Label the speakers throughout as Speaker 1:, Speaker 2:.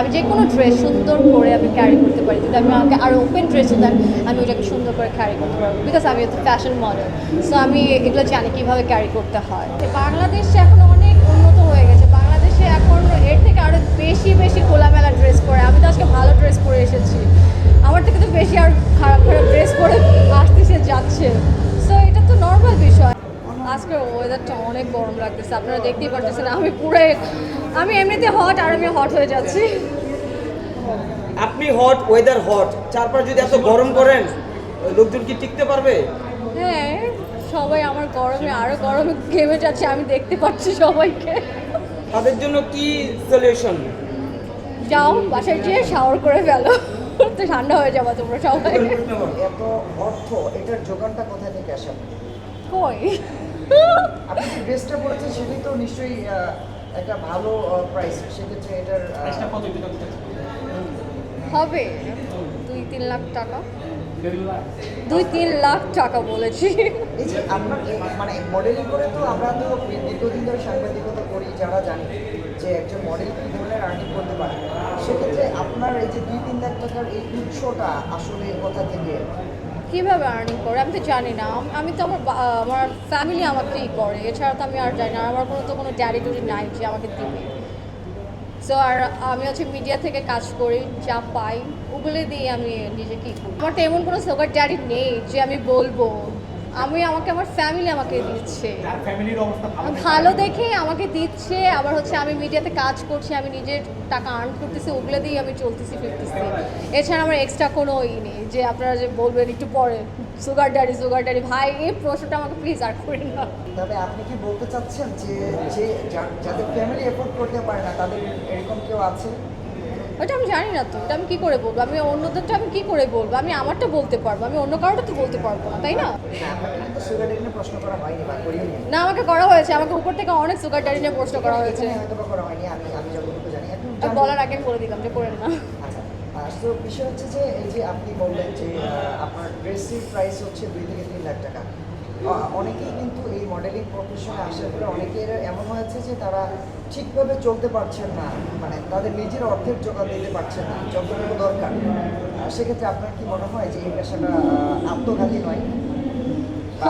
Speaker 1: আমি যে কোনো ড্রেস সুন্দর করে আমি ক্যারি করতে পারি, যদি আমি আমাকে আরও ওপেন ড্রেস দেন, আমি ওটাকে সুন্দর করে ক্যারি করতে পারব বিকজ আমি হচ্ছে ফ্যাশন মডেল সো আমি এগুলো জানি কীভাবে ক্যারি করতে হয়। বাংলাদেশে এখন অনেক উন্নত হয়ে গেছে, বাংলাদেশে এখন এর থেকে আরও বেশি বেশি খোলামেলা ড্রেস পরে, আমি তো আজকে ভালো ড্রেস পরে এসেছি। আমার থেকে তো বেশি আর খারাপ খারাপ ড্রেস পরে লাগতেছে। আপনারা দেখতেই পারতেছেন আমি পুরো আমি এমনিতে হট আর আমি হট হয়ে যাচ্ছি।
Speaker 2: আপনি হট ওয়েদার হট চারপাশ যদি এত গরম করেন লোকজন কি টিকতে পারবে?
Speaker 1: হ্যাঁ সবাই আমার গরমে আরও গরমে ঘেমে যাচ্ছে আমি দেখতে পাচ্ছি সবাইকে।
Speaker 2: তাদের জন্য কি সলিউশন
Speaker 1: যাও বাসায় যেয়ে শাওয়ার করে ফেলো। তো ঠান্ডা হয়ে যাব তোমরা সবাই।
Speaker 3: এত অর্থ এটার যোগানটা কোথা থেকে আসে?
Speaker 1: কই?
Speaker 3: আপনি যে ড্রেসটা পরেছেন সেটাই তো নিশ্চয়ই একটা ভালো প্রাইস সেক্ষেত্রে এটার
Speaker 1: হবে? দুই তিন লাখ টাকা। দুই তিন লাখ টাকা বলেছি।
Speaker 3: এই যে আপনার এই মানে মডেলিং করে তো আমরা তো দীর্ঘদিন ধরে সাংবাদিকতা করি যারা জানি যে একজন মডেল কী ধরনের আর্নিং করতে পারে। সেক্ষেত্রে আপনার এই যে দুই তিন লাখ টাকার এই উৎসটা আসলে কোথা থেকে
Speaker 1: কীভাবে আর্নিং করে? আমি তো জানি না। আমি তো আমার আমার ফ্যামিলি আমাকেই করে। এছাড়া তো আমি আর জানি না। আমার কোনো তো কোনো ড্যাডি টুডি নাই যে আমাকে দিবে। সো আর আমি হচ্ছে মিডিয়া থেকে কাজ করি, যা পাই, ওগুলো দিয়ে আমি নিজেকে করি আমার তো এমন কোনো সোগার ড্যাডি নেই যে আমি বলব আমি আমাকে আমার ফ্যামিলি আমাকে দিচ্ছে।
Speaker 4: ভালো
Speaker 1: দেখে আমাকে দিচ্ছে আবার হচ্ছে আমি মিডিয়াতে কাজ করছি আমি নিজের টাকা আর্ন করতেছি ওগুলো দিয়েই আমি চলতেছি ফিরতেছি। এছাড়া আমার এক্সট্রা কোনো ই নেই যে আপনারা যে বলবেন একটু পরে সুগার ড্যাডি সুগার ড্যাডি ভাই এই প্রশ্নটা আমাকে প্লিজ আর করেন না।
Speaker 3: তবে আপনি কি বলতে চাচ্ছেন যে যে যাদের ফ্যামিলি এফোর্ড করতে পারে না তাদের এরকম কেউ আছে?
Speaker 1: ওটা আমি জানি না তো ওটা আমি কী করে বলব? আমি অন্যদেরটা আমি কী করে বলব? আমি আমারটা বলতে পারব, আমি অন্য কারোটা তো বলতে পারব না, তাই না?
Speaker 3: না করা
Speaker 1: আমাকে করা হয়েছে, আমাকে উপর থেকে অনেক সুগার ড্যাডি নিয়ে প্রশ্ন করা হয়েছে।
Speaker 3: করা
Speaker 1: বলার আগে বলে দিলাম যে করেন না।
Speaker 3: আচ্ছা তো বিষয় হচ্ছে যে এই যে আপনি বললেন যে আপনার ড্রেসের প্রাইস হচ্ছে দুই থেকে তিন লাখ টাকা। অনেকেই কিন্তু মডেলিং প্রফেশনে আসার পরে অনেকের এমন হয়েছে যে তারা ঠিকভাবে চলতে পারছেন না মানে তাদের নিজের অর্থের জোগান দিতে পারছেন না যতটুকু দরকার। সেক্ষেত্রে আপনার কি মনে হয় যে এই পেশাটা আত্মঘাতী নয়?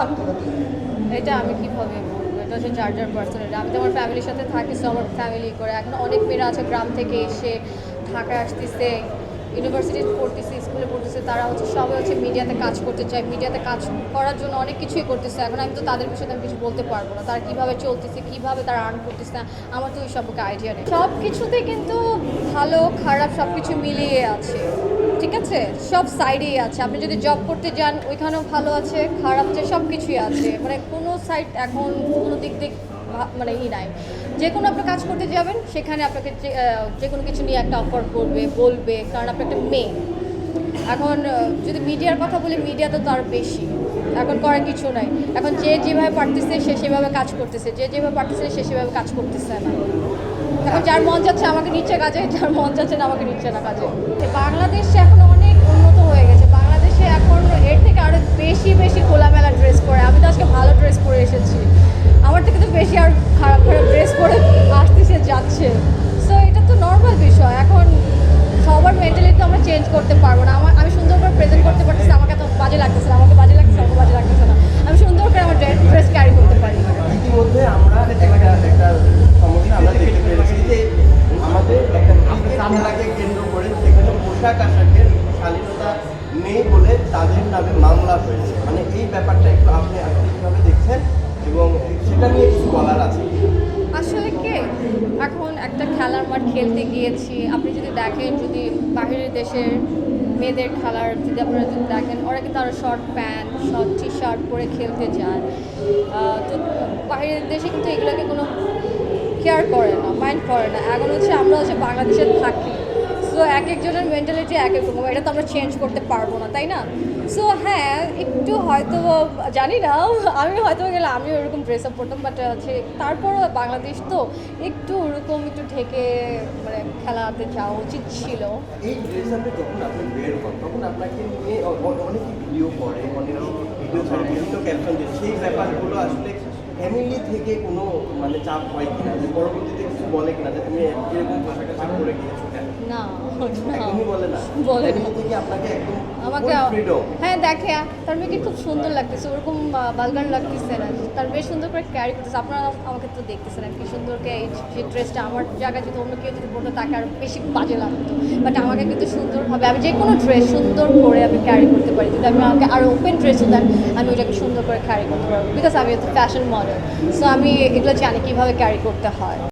Speaker 3: আত্মঘাতী?
Speaker 1: এটা আমি কীভাবে বলব? এটা হচ্ছে যার যার পার্সোনাল আমি তো আমার ফ্যামিলির সাথে থাকি সো আমার ফ্যামিলি করে। এখন অনেক মেয়েরা আছে গ্রাম থেকে এসে ঢাকা আসতেছে ইউনিভার্সিটি পড়তেছে স্কুলে পড়তেছে, তারা হচ্ছে সবাই হচ্ছে মিডিয়াতে কাজ করতে চায় মিডিয়াতে কাজ করার জন্য অনেক কিছুই করতেছে। এখন আমি তো তাদের বিষয়ে আমি কিছু বলতে পারব না। তারা কীভাবে চলতেছে, কীভাবে তারা আর্ন করতেছে, আমার তো ওই সম্পর্কে আইডিয়া নেই। সব কিছুতে কিন্তু ভালো, খারাপ সব কিছু মিলিয়ে আছে, ঠিক আছে? সব সাইডেই আছে। আপনি যদি জব করতে যান, ওইখানেও ভালো আছে, খারাপ আছে সব কিছুই আছে। মানে কোনো সাইড এখন কোনো দিক দিক মানে ই নাই। যে কোনো আপনি কাজ করতে যাবেন, সেখানে আপনাকে যে কোনো কিছু নিয়ে একটা অফার করবে, বলবে, কারণ আপনি একটা মেয়ে। এখন যদি মিডিয়ার কথা বলি, মিডিয়া তো তার বেশি। এখন করার কিছু নাই। এখন যে যেভাবে পারতেছে, সে সেভাবে কাজ করতেছে। যে যেভাবে পারতেছে, সে সেভাবে কাজ করতেছে না। এখন যার মন যাচ্ছে, আমাকে নিচ্ছে কাজে, যার মন যাচ্ছে না, আমাকে নিচ্ছে না কাজে। বাংলাদেশে এখন অনেক উন্নত হয়ে গেছে। বাংলাদেশে এখন
Speaker 5: পোশাক আশাকের শালীনতা নেই বলে তাদের নামে মামলা হয়েছে। মানে এই ব্যাপারটা একটু আপনি আপনি দেখছেন এবং সেটা নিয়ে কিছু বলার আছে।
Speaker 1: আসলে কি? এখন একটা খেলার মাঠ খেলতে গিয়েছি। আপনি যদি দেখেন, যদি বাহিরের দেশের মেয়েদের খেলার যদি আপনারা যদি দেখেন, ওরা কিন্তু আরও short pant short T shirt পরে খেলতে যায়। তো বাহিরের দেশে কিন্তু এগুলোকে কোনো কেয়ার করে না মাইন্ড করে না। এখন হচ্ছে আমরা হচ্ছে বাংলাদেশে থাকি সো এক একজনের মেন্টালিটি এক এক রকম। এটা তো আমরা চেঞ্জ করতে পারব না, তাই না? সো হ্যাঁ একটু হয়তো, জানি না, আমি হয়তো গেলে আমিও ওরকম ড্রেস আপ করতাম বাট হচ্ছে তারপরও বাংলাদেশ তো একটু ওরকম একটু ঢেকে মানে খেলাতে যাওয়া উচিত ছিল।
Speaker 5: অনেকে ফ্যামিলি থেকে কোনো মানে চাপ হয় কিনা? যে পরবর্তীতে কিছু বলে কিনা? যে তুমি এরকম পোশাক করে গিয়েছো কেন?
Speaker 1: না
Speaker 5: একদমই বলে না?
Speaker 1: বলে না।
Speaker 5: থেকে আপনাকে একদম
Speaker 1: আমাকে হ্যাঁ দেখে তার মেয়েকে খুব সুন্দর লাগতেছে ওরকম বালগান লাগতেছে না। তার বেশ সুন্দর করে ক্যারি করতেছে আপনারা আমাকে তো দেখতেছেন আর কি সুন্দর করে যে ড্রেসটা আমার জায়গায় যদি অন্য কেউ যদি পড়তো তাকে আর বেশি বাজে লাগতো। বাট আমাকে কিন্তু সুন্দরভাবে আমি যে কোনো ড্রেস সুন্দর করে আমি ক্যারি করতে পারি। যদি আমি আমাকে আরও ওপেন ড্রেসও দেন আমি ওটাকে সুন্দর করে ক্যারি করতে পারব। বিকজ আমি হচ্ছে ফ্যাশন মডেল সো আমি এগুলো জানি কীভাবে ক্যারি করতে হয়।